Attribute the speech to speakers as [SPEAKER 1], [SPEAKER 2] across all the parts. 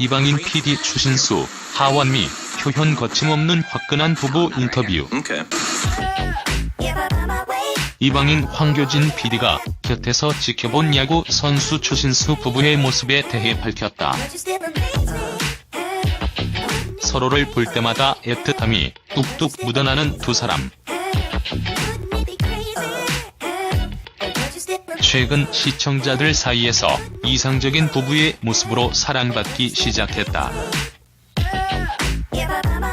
[SPEAKER 1] 이방인 PD 추신수, 하완미, 표현 거침없는 화끈한 부부 인터뷰.
[SPEAKER 2] Okay.
[SPEAKER 1] 이방인 황교진 PD가 곁에서 지켜본 야구 선수 추신수 부부의 모습에 대해 밝혔다. 서로를 볼 때마다 애틋함이 뚝뚝 묻어나는 두 사람. 최근 시청자들 사이에서 이상적인 부부의 모습으로 사랑받기 시작했다.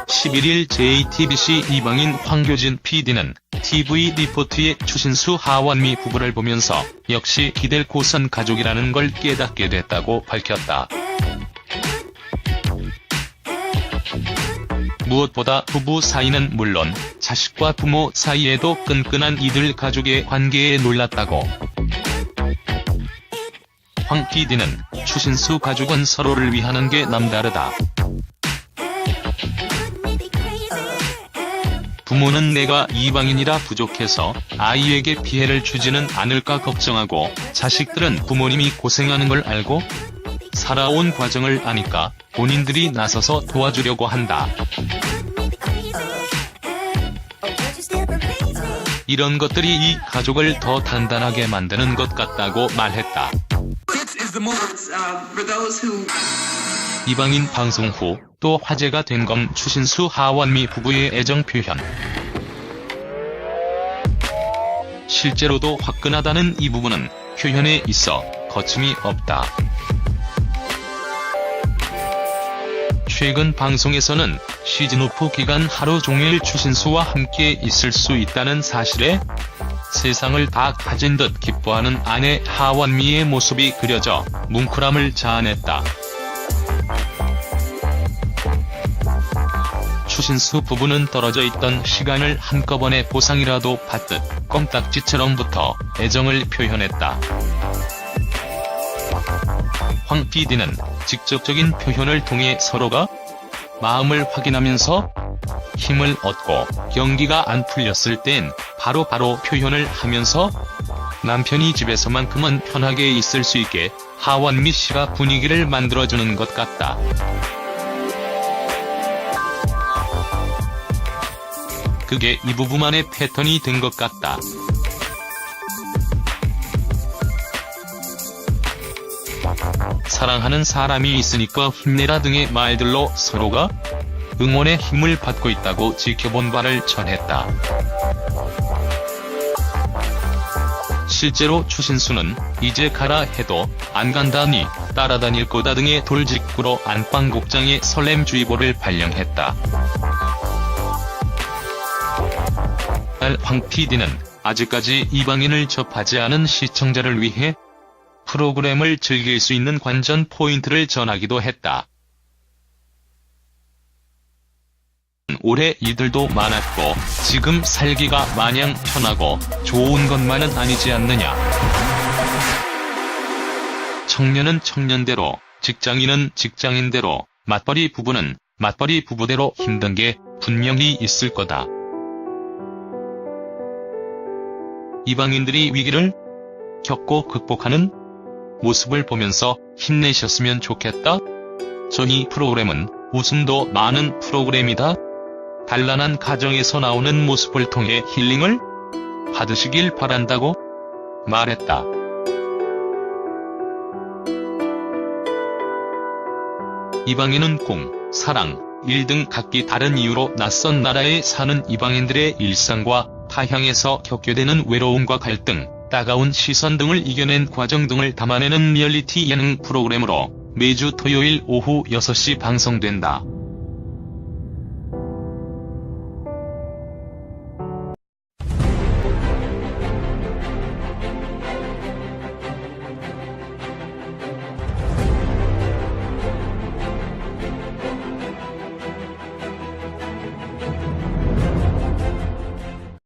[SPEAKER 1] 11일 JTBC 이방인 황교진 PD는 TV 리포트의 추신수 하완미 부부를 보면서 역시 기댈 곳은 가족이라는 걸 깨닫게 됐다고 밝혔다. 무엇보다 부부 사이는 물론 자식과 부모 사이에도 끈끈한 이들 가족의 관계에 놀랐다고. 황 PD는 추신수 가족은 서로를 위하는 게 남다르다. 부모는 내가 이방인이라 부족해서 아이에게 피해를 주지는 않을까 걱정하고 자식들은 부모님이 고생하는 걸 알고 살아온 과정을 아니까 본인들이 나서서 도와주려고 한다. 이런 것들이 이 가족을 더 단단하게 만드는 것 같다고 말했다. 이방인 방송 후 또 화제가 된건 추신수 하완미 부부의 애정 표현. 실제로도 화끈하다는 이 부분은 표현에 있어 거침이 없다. 최근 방송에서는 시즌 오프 기간 하루 종일 추신수와 함께 있을 수 있다는 사실에 세상을 다 가진 듯 기뻐하는 아내 하완미의 모습이 그려져 뭉클함을 자아냈다. 추신수 부부는 떨어져 있던 시간을 한꺼번에 보상이라도 받듯 껌딱지처럼부터 애정을 표현했다. 황 PD는 직접적인 표현을 통해 서로가 마음을 확인하면서 힘을 얻고 경기가 안 풀렸을 땐 바로 바로 표현을 하면서 남편이 집에서만큼은 편하게 있을 수 있게 하완미 씨가 분위기를 만들어주는 것 같다. 그게 이 부부만의 패턴이 된 것 같다. 사랑하는 사람이 있으니까 힘내라 등의 말들로 서로가 응원의 힘을 받고 있다고 지켜본 바를 전했다. 실제로 추신수는 이제 가라 해도 안 간다니 따라다닐 거다 등의 돌직구로 안방국장의 설렘주의보를 발령했다. 딸황 PD는 아직까지 이방인을 접하지 않은 시청자를 위해 프로그램을 즐길 수 있는 관전 포인트를 전하기도 했다. 올해 이들도 많았고 지금 살기가 마냥 편하고 좋은 것만은 아니지 않느냐. 청년은 청년대로, 직장인은 직장인대로, 맞벌이 부부는 맞벌이 부부대로 힘든 게 분명히 있을 거다. 이방인들이 위기를 겪고 극복하는 모습을 보면서 힘내셨으면 좋겠다. 저희 프로그램은 웃음도 많은 프로그램이다. 단란한 가정에서 나오는 모습을 통해 힐링을 받으시길 바란다고 말했다. 이방인은 꿈, 사랑, 일 등 각기 다른 이유로 낯선 나라에 사는 이방인들의 일상과 타향에서 겪게 되는 외로움과 갈등, 따가운 시선 등을 이겨낸 과정 등을 담아내는 리얼리티 예능 프로그램으로 매주 토요일 오후 6시 방송된다.